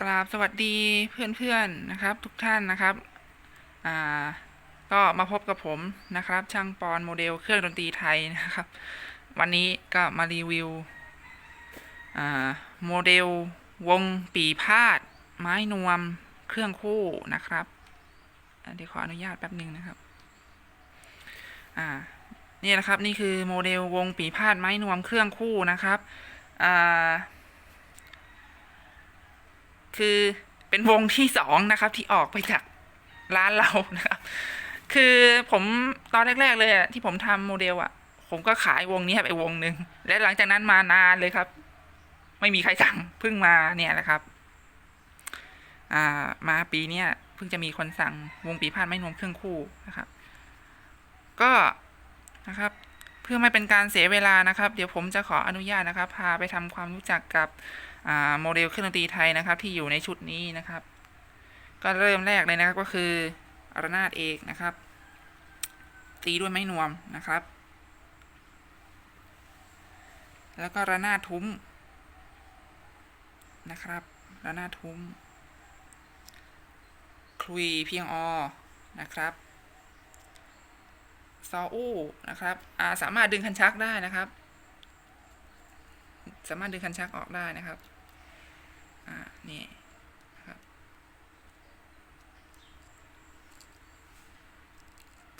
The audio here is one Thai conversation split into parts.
กราบสวัสดีเพื่อนๆนะครับ ทุกท่านนะครับก็มาพบกับผมนะครับ ช่างปอนโมเดลเครื่องดนตรีไทยนะครับ วันนี้ก็มารีวิวโมเดลวงปีพาด ไม้นวมเครื่องคู่นะครับอ่าเดี๋ยวขออนุญาตแป๊บหนึ่งนะครับนี่นะครับนี่คือโมเดลวงปีพาดไม้นวมเครื่องคู่นะครับอ่า คือเป็นวงที่สองนะครับ ที่ออกไปจากร้านเรานะครับ คือผมตอนแรก ๆ เลยอะที่ผมทำโมเดลอะผมก็ขายวงนี้ไปวงหนึ่งและหลังจากนั้นมานานเลยครับ ไม่มีใครสั่งเพิ่งมาเนี่ยแหละครับ อ่ามาปีเนี้ยเพิ่งจะมีคนสั่งวงปีพาดไม่นวมเครื่องคู่นะครับ ก็นะครับ เพื่อไม่เป็นการเสียเวลานะครับ เดี๋ยวผมจะขออนุญาตนะครับ พาไปทำความรู้จักกับโมเดลเครื่องดนตรีไทยนะครับ ที่อยู่ในชุดนี้นะครับ ก็เริ่มแรกเลยนะครับก็คือระนาดเอกนะครับ ตีด้วยไม้นวมนะครับ แล้วก็ระนาดทุ้มนะครับระนาดทุ้มคลุยเพียงอนะครับ ซออู้นะครับอ่าสามารถดึงคันชักได้นะครับ สามารถดึงคันชักออกได้นะครับอ่านี่ครับ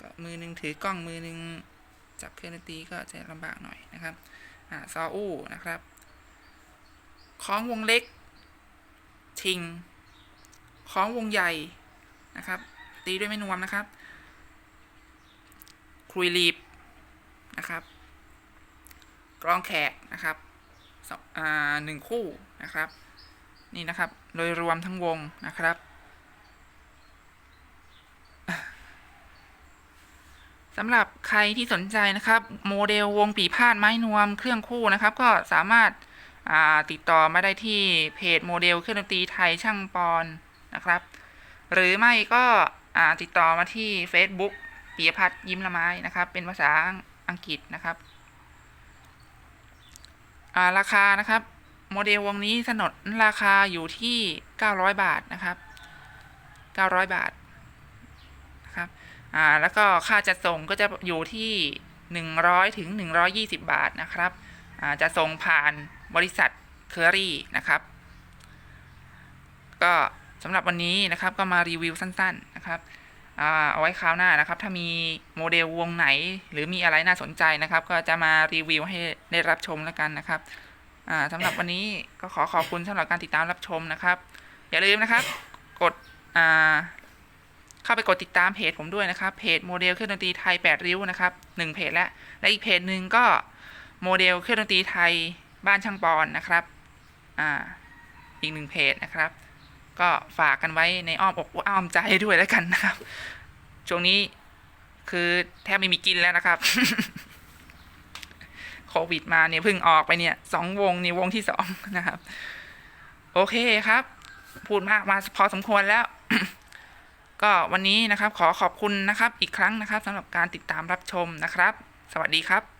ก็มือหนึ่งถือกล้องมือหนึ่งจับเครื่องดนตรีก็จะลำบากหน่อยนะครับอ่าซออู้นะครับคล้องวงเล็กชิงคล้องวงใหญ่นะครับ ตีด้วยไม่นวมนะครับ คุยรีบนะครับ กรองแขกนะครับหนึ่งคู่นะครับ นี่นะครับ โดยรวมทั้งวงนะครับ สำหรับใครที่สนใจนะครับ โมเดลวงปีพาดไม้นวมเครื่องคู่นะครับ ก็สามารถาติดต่อมาได้ที่เพจโมเดลเครื่องดนตรีไทยช่างปอนนะครับ หรือไม่ก็ติดต่อมาที่ Facebook ปียพัฒน์ยิ้มละไม้นะครับ เป็นภาษาอังกฤษนะครับาราคานะครับ โมเดลวงนี้สนนราคาอยู่ที่ 900 บาทนะครับ 900 บาทนะครับอ่าแล้วก็ค่าจัดส่งก็จะอยู่ที่ 100 ถึง 120 บาทนะครับอ่าจะส่งผ่านบริษัทเคอรี่นะครับ ก็สำหรับวันนี้นะครับก็มารีวิวสั้น ๆนะครับ เอาไว้คราวหน้านะครับ ถ้ามีโมเดลวงไหน หรือมีอะไรน่าสนใจนะครับ ก็จะมารีวิวให้ได้รับชมแล้วกันนะครับสำหรับวันนี้ก็ขอขอบคุณสำหรับการติดตามรับชมนะครับ อย่าลืมนะครับ กดเข้าไปกดติดตามเพจผมด้วยนะครับ เพจโมเดลเครื่องดนตรีไทย 8 ริ้วนะครับหนึ่งเพจและและอีกเพจหนึ่งก็โมเดลเครื่องดนตรีไทยบ้านช่างปอนนะครับออีกหนึ่งเพจนะครับ ก็ฝากกันไว้ในอ้อมอกอ้อมใจด้วยแล้วกันนะครับ ช่วงนี้คือแทบไม่มีกินแล้วนะครับ โควิดมาเนี่ยเพิ่งออกไปเนี่ยสองวงนี่วงที่สองนะครับ โอเคครับ พูดมากมาพอสมควรแล้ว ก็วันนี้นะครับ ขอขอบคุณนะครับ อีกครั้งนะครับสำหรับการติดตามรับชมนะครับ สวัสดีครับ